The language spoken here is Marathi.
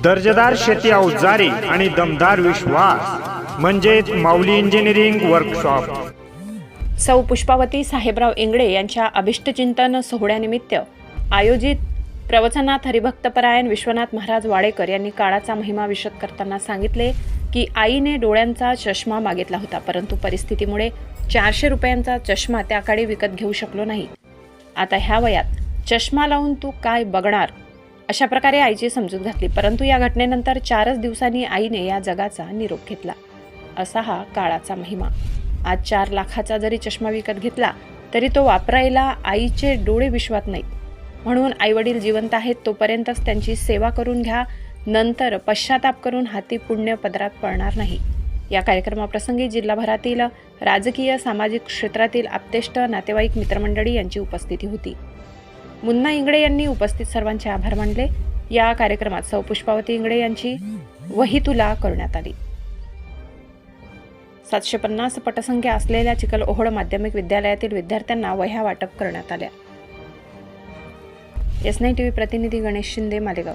दर्जेदार शेती अवजारे आणि दमदार विश्वास म्हणजेच माऊली इंजिनिअरिंग वर्कशॉप सौ पुष्पावती साहेबराव इंगडे यांच्या अभिष्टचिंतन सोहळ्यानिमित्त आयोजित प्रवचनात हरिभक्तपरायण विश्वनाथ महाराज वाडेकर यांनी काळाचा महिमा विशद करताना सांगितले की आईने डोळ्यांचा चष्मा मागितला होता परंतु परिस्थितीमुळे चारशे रुपयांचा चष्मा त्या काळी विकत घेऊ शकलो नाही. आता ह्या वयात चष्मा लावून तू काय बघणार? अशा प्रकारे आईची समजूत घातली. परंतु या घटनेनंतर चारच दिवसांनी आईने या जगाचा निरोप घेतला. असा हा काळाचा महिमा. आज चार लाखाचा जरी चष्मा विकत घेतला तरी तो वापरायला आईचे डोळे विश्वात नाहीत. म्हणून आईवडील जिवंत आहेत तोपर्यंतच त्यांची सेवा करून घ्या नंतर पश्चाताप करून हाती पुण्य पदरात पडणार नाही. या कार्यक्रमाप्रसंगी जिल्हाभरातील राजकीय सामाजिक क्षेत्रातील आप्तेष्ट नातेवाईक मित्रमंडळी यांची उपस्थिती होती. मुन्ना इंगडे यांनी उपस्थित सर्वांचे आभार मानले. या कार्यक्रमात सौ पुष्पावती इंगडे यांची वही तुला करण्यात आली. सातशे पन्नास पटसंख्या असलेल्या चिखल ओहळ माध्यमिक विद्यालयातील विद्यार्थ्यांना वह्या वाटप करण्यात आल्या. एस नाईन टीव्ही प्रतिनिधी गणेश शिंदे मालेगाव.